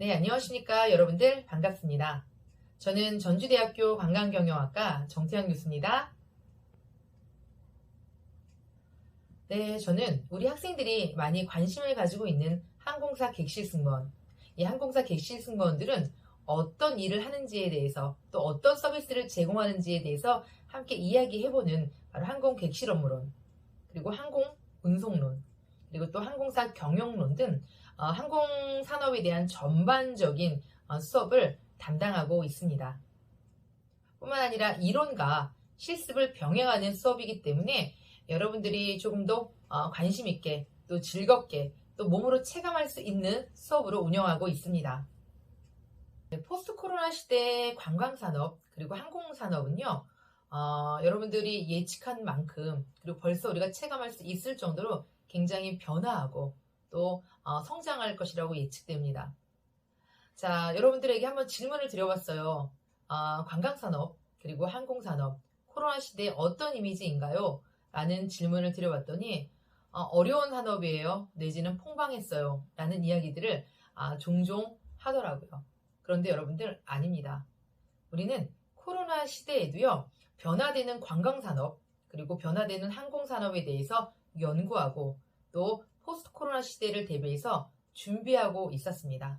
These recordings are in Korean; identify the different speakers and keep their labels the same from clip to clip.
Speaker 1: 네, 안녕하십니까. 여러분들 반갑습니다. 저는 전주대학교 관광경영학과 정태현 교수입니다. 네, 저는 우리 학생들이 많이 관심을 가지고 있는 항공사 객실 승무원. 이 항공사 객실 승무원들은 어떤 일을 하는지에 대해서 또 어떤 서비스를 제공하는지에 대해서 함께 이야기해보는 바로 항공 객실 업무론, 그리고 항공 운송론, 그리고 또 항공사 경영론 등 어, 항공 산업에 대한 전반적인 어, 수업을 담당하고 있습니다. 뿐만 아니라 이론과 실습을 병행하는 수업이기 때문에 여러분들이 조금 더 어, 관심 있게 또 즐겁게 또 몸으로 체감할 수 있는 수업으로 운영하고 있습니다. 네, 포스트 코로나 시대 관광산업 그리고 항공산업은요, 어, 여러분들이 예측한 만큼 그리고 벌써 우리가 체감할 수 있을 정도로 굉장히 변화하고 또 어, 성장할 것이라고 예측됩니다. 자, 여러분들에게 한번 질문을 드려봤어요. 아, 관광산업 그리고 항공산업 코로나 시대에 어떤 이미지인가요? 라는 질문을 드려봤더니 어, 려운 산업이에요. 내지는 폭망했어요. 라는 이야기들을 아, 종종 하더라고요. 그런데 여러분들 아닙니다. 우리는 코로나 시대에도요. 변화되는 관광산업 그리고 변화되는 항공산업에 대해서 연구하고 또 포스트 코로나 시대를 대비해서 준비하고 있었습니다.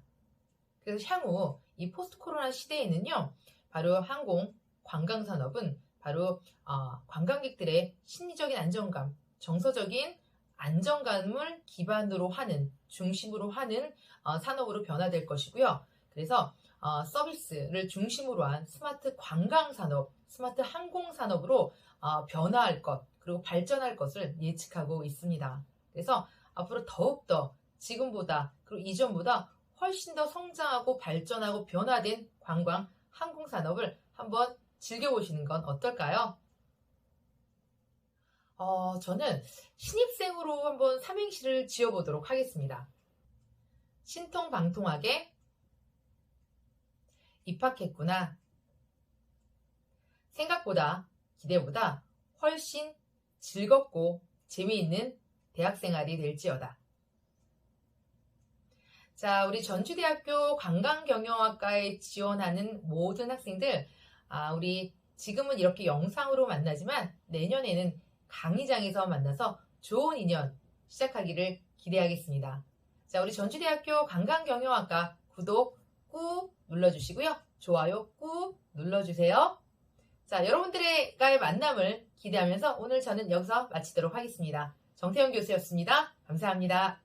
Speaker 1: 그래서 향후 이 포스트 코로나 시대에는요, 바로 항공, 관광 산업은 바로 어, 관광객들의 심리적인 안정감, 정서적인 안정감을 기반으로 하는 중심으로 하는 어, 산업으로 변화될 것이고요. 그래서 어, 서비스를 중심으로 한 스마트 관광 산업, 스마트 항공 산업으로 어, 변화할 것 그리고 발전할 것을 예측하고 있습니다. 그래서 앞으로 더욱더 지금보다 그리고 이전보다 훨씬 더 성장하고 발전하고 변화된 관광 항공 산업을 한번 즐겨보시는 건 어떨까요? 어, 저는 신입생으로 한번 삼행시를 지어보도록 하겠습니다. 신통방통하게 입학했구나. 생각보다 기대보다 훨씬 즐겁고 재미있는 대학생활이 될지어다. 자, 우리 전주대학교 관광경영학과에 지원하는 모든 학생들, 아, 우리 지금은 이렇게 영상으로 만나지만 내년에는 강의장에서 만나서 좋은 인연 시작하기를 기대하겠습니다. 자, 우리 전주대학교 관광경영학과 구독 꾹 눌러주시고요. 좋아요 꾹 눌러주세요. 자, 여러분들과의 만남을 기대하면서 오늘 저는 여기서 마치도록 하겠습니다. 정태영 교수였습니다. 감사합니다.